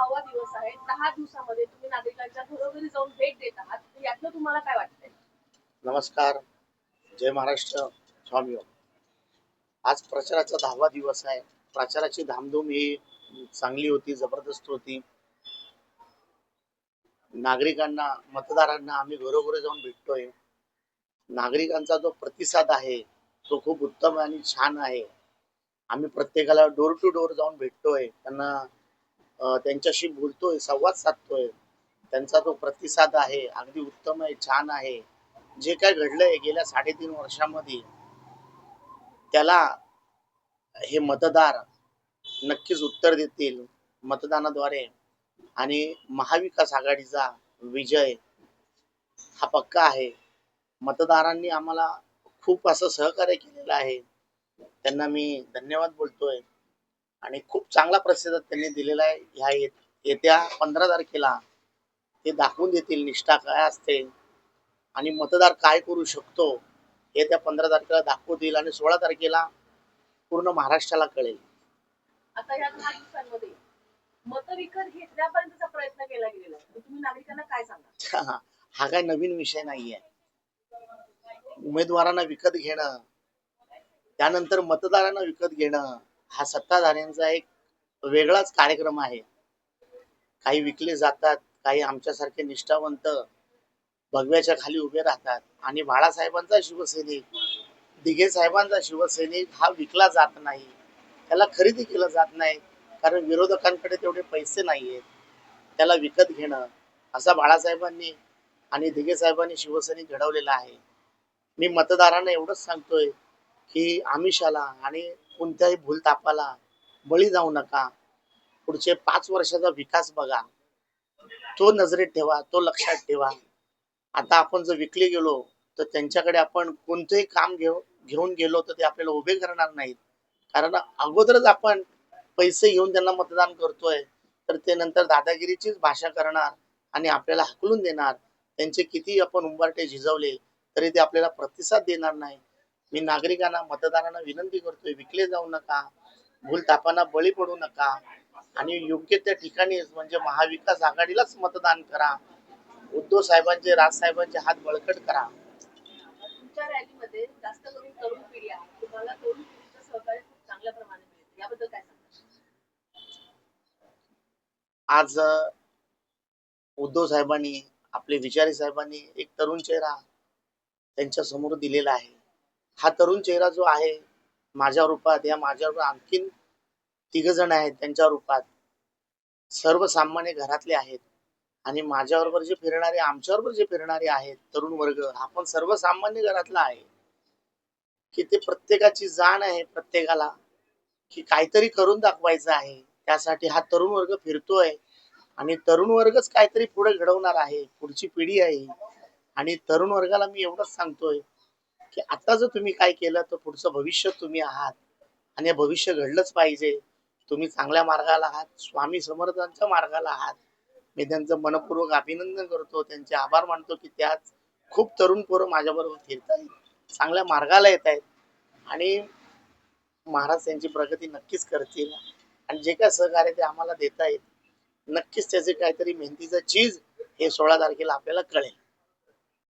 दहावा दिवस आहे. दहा दिवसामध्ये तुम्ही नागरिकांच्या घरोघरी जाऊन भेट देत आहात. यातलं तुम्हाला काय वाटतंय? नमस्कार. जय महाराष्ट्र. स्वामी हो. आज प्रचाराचा दहावा दिवस आहे. प्रचाराची धामधूम ही चांगली होती जबरदस्त होती. नागरिकांना मतदारांना आम्ही घरोघरी जाऊन भेटतोय. नागरिकांचा जो प्रतिसाद आहे तो खूप उत्तम आणि छान आहे. आम्ही प्रत्येकाला डोर टू डोर जाऊन भेटतोय. त्यांना त्यांच्याशी बोलतोय संवाद साधतोय. त्यांचा तो प्रतिसाद आहे अगदी उत्तम आहे छान आहे. जे काय घडलंय गेल्या साडेतीन वर्षामध्ये त्याला हे मतदार नक्कीच उत्तर देतील मतदानाद्वारे. आणि महाविकास आघाडीचा विजय हा पक्का आहे. मतदारांनी आम्हाला खूप असं सहकार्य केलेलं आहे. त्यांना मी धन्यवाद बोलतोय. आणि खूप चांगला प्रतिसाद त्यांनी दिलेला आहे. ह्या येत- येत्या पंधरा तारखेला ते दाखवून देतील निष्ठा काय असते आणि मतदार काय करू शकतो हे त्या पंधरा तारखेला दाखवतील आणि सोळा तारखेला पूर्ण महाराष्ट्राला कळेल. आता या दहा दिवसांमध्ये मत विकत घेतल्यापर्यंतचा प्रयत्न केला गेलेला आहे. तर तुम्ही नागरिकांना काय सांगा हा काय नवीन विषय नाहीये. उमेदवारांना विकत घेणं त्यानंतर मतदारांना विकत घेणं हा सत्ताधाऱ्यांचा एक वेगळाच कार्यक्रम आहे. काही विकले जातात काही आमच्यासारखे निष्ठावंत भगव्याच्या खाली उभे राहतात आणि बाळासाहेबांचा शिवसैनिक दिघे साहेबांचा शिवसैनिक हा विकला जात नाही. त्याला खरेदी केलं जात नाही कारण विरोधकांकडे तेवढे पैसे नाही आहेत त्याला विकत घेणं असा बाळासाहेबांनी आणि दिघे साहेबांनी शिवसैनिक घडवलेला आहे. मी मतदारांना एवढंच सांगतोय की आमिषाला आणि कोणत्याही भूलतापाला बळी जाऊ नका. पुढचे पाच वर्षाचा विकास बघा. तो नजरेत ठेवा तो लक्षात ठेवा. आता आपण जर विकले गेलो तर त्यांच्याकडे आपण कोणतंही काम घेऊ घेऊन गेलो तर ते आपल्याला उभे करणार नाहीत. कारण अगोदरच आपण पैसे घेऊन त्यांना मतदान करतोय तर ते नंतर दादागिरीचीच भाषा करणार आणि आपल्याला हकलून देणार. त्यांचे किती आपण उंबरटे झिजवले तरी ते आपल्याला प्रतिसाद देणार नाही मी नागरिकांना मतदारांना विनंती करतोय विकले जाऊ नका भूलतापांना बळी पडू नका आणि योग्य त्या ठिकाणीच म्हणजे महाविकास आघाडीलाच मतदान करा. उद्धव साहेबांचे राजसाहेबांचे हात बळकट करा. आज उद्धव साहेबांनी आपले विचारी साहेबांनी एक तरुण चेहरा त्यांच्यासमोर दिलेला आहे. हा तरुण चेहरा जो आहे माझ्या रूपात या माझ्या आणखीन तिघ जण आहेत त्यांच्या रूपात. सर्वसामान्य घरातले आहेत. आणि माझ्याबरोबर जे फिरणारे आमच्याबरोबर जे फिरणारे आहेत तरुण वर्ग हा पण सर्वसामान्य घरातला आहे. की ते प्रत्येकाची जाण आहे प्रत्येकाला की काहीतरी करून दाखवायचं आहे. त्यासाठी हा तरुण वर्ग फिरतोय. आणि तरुण वर्गच काहीतरी पुढे घडवणार आहे. पुढची पिढी आहे. आणि तरुण वर्गाला मी एवढंच सांगतोय की आता जर तुम्ही काय केलं तर पुढचं भविष्य तुम्ही आहात. आणि हे भविष्य घडलंच पाहिजे. तुम्ही चांगल्या मार्गाला आहात. स्वामी समर्थांच्या मार्गाला आहात. मी त्यांचं मनपूर्वक अभिनंदन करतो. त्यांचे आभार मानतो की त्यात खूप तरुण पोरं माझ्याबरोबर फिरत आहेत. चांगल्या मार्गाला येत आहेत. आणि महाराज त्यांची प्रगती नक्कीच करतील. आणि जे काय सहकार्य ते आम्हाला देत आहेत नक्कीच त्याचे काहीतरी मेहनतीचं चीज हे सोळा तारखेला आपल्याला कळेल.